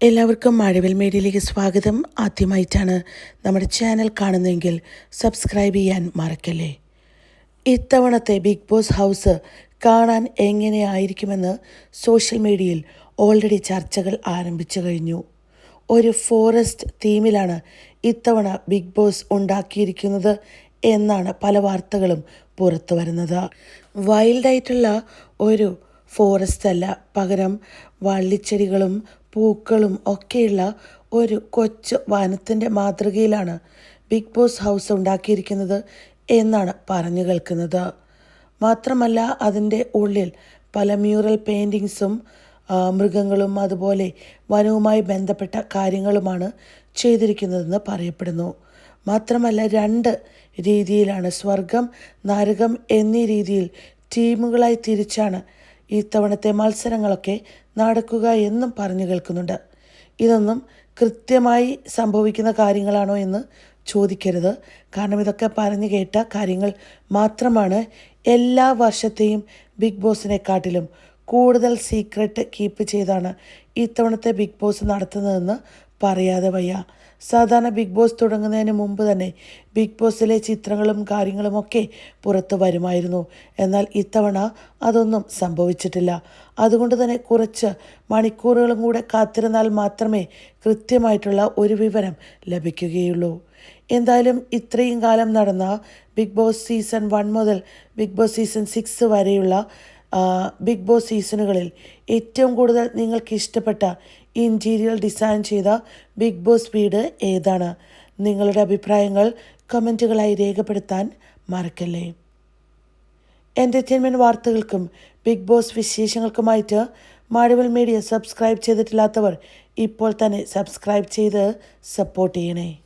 എല്ലാവർക്കും മഴവിൽ മീഡിയയിലേക്ക് സ്വാഗതം. ആദ്യമായിട്ടാണ് നമ്മുടെ ചാനൽ കാണുന്നതെങ്കിൽ സബ്സ്ക്രൈബ് ചെയ്യാൻ മറക്കല്ലേ. ഇത്തവണത്തെ ബിഗ് ബോസ് ഹൗസ് കാണാൻ എങ്ങനെയായിരിക്കുമെന്ന് സോഷ്യൽ മീഡിയയിൽ ഓൾറെഡി ചർച്ചകൾ ആരംഭിച്ചു കഴിഞ്ഞു. ഒരു ഫോറസ്റ്റ് തീമിലാണ് ഇത്തവണ ബിഗ് ബോസ് ഉണ്ടാക്കിയിരിക്കുന്നത് എന്നാണ് പല വാർത്തകളും പുറത്തു വരുന്നത് വൈൽഡായിട്ടുള്ള ഒരു ഫോറസ്റ്റ് അല്ല പകരം വള്ളിച്ചെടികളും പൂക്കളും ഒക്കെയുള്ള ഒരു കൊച്ചു വനത്തിന്റെ മാതൃകയിലാണ് ബിഗ് ബോസ് ഹൗസ് ഉണ്ടാക്കിയിരിക്കുന്നത് എന്നാണ് പറഞ്ഞു കേൾക്കുന്നത്. മാത്രമല്ല അതിന്റെ ഉള്ളിൽ പല മ്യൂറൽ പെയിന്റിങ്സും മൃഗങ്ങളും അതുപോലെ വനവുമായി ബന്ധപ്പെട്ട കാര്യങ്ങളുമാണ് ചെയ്തിരിക്കുന്നതെന്ന് പറയപ്പെടുന്നു. മാത്രമല്ല രണ്ട് രീതിയിലാണ് സ്വർഗം നരകം എന്നീ രീതിയിൽ ടീമുകളായി തിരിച്ചാണ് ഇത്തവണത്തെ മത്സരങ്ങളൊക്കെ നടക്കുക എന്നും പറഞ്ഞു കേൾക്കുന്നുണ്ട്. ഇതൊന്നും കൃത്യമായി സംഭവിക്കുന്ന കാര്യങ്ങളാണോ എന്ന് ചോദിക്കരുത്. കാരണം ഇതൊക്കെ പറഞ്ഞു കേട്ട കാര്യങ്ങൾ മാത്രമാണ് എല്ലാ വർഷത്തെയും ബിഗ് ബോസിനെക്കാട്ടിലും കൂടുതൽ സീക്രട്ട് കീപ്പ് ചെയ്താണ് ഇത്തവണത്തെ ബിഗ് ബോസ് നടത്തുന്നതെന്ന് പറയാതെ വയ്യ. സാധാരണ ബിഗ് ബോസ് തുടങ്ങുന്നതിന് മുമ്പ് തന്നെ ബിഗ് ബോസിലെ ചിത്രങ്ങളും കാര്യങ്ങളും ഒക്കെ പുറത്തു വരുമായിരുന്നു. എന്നാൽ ഇത്തവണ അതൊന്നും സംഭവിച്ചിട്ടില്ല. അതുകൊണ്ട് തന്നെ കുറച്ച് മണിക്കൂറുകളും കൂടെ കാത്തിരുന്നാൽ മാത്രമേ കൃത്യമായിട്ടുള്ള ഒരു വിവരം ലഭിക്കുകയുള്ളൂ. എന്തായാലും ഇത്രയും കാലം നടന്ന ബിഗ് ബോസ് സീസൺ വൺ മുതൽ ബിഗ് ബോസ് സീസൺ സിക്സ് വരെയുള്ള ബിഗ് ബോസ് സീസണുകളിൽ ഏറ്റവും കൂടുതൽ നിങ്ങൾക്ക് ഇഷ്ടപ്പെട്ട ഇന്റീരിയർ ഡിസൈൻ ചെയ്ത ബിഗ് ബോസ് വീട് ഏതാണ്? നിങ്ങളുടെ അഭിപ്രായങ്ങൾ കമന്റുകളായി രേഖപ്പെടുത്താൻ മറക്കല്ലേ. എന്റർടൈൻമെന്റ് വാർത്തകൾക്കും ബിഗ് ബോസ് വിശേഷങ്ങൾക്കുമായിട്ട് മാടവൽ മീഡിയ സബ്സ്ക്രൈബ് ചെയ്തിട്ടില്ലാത്തവർ ഇപ്പോൾ തന്നെ സബ്സ്ക്രൈബ് ചെയ്ത് സപ്പോർട്ട് ചെയ്യണേ.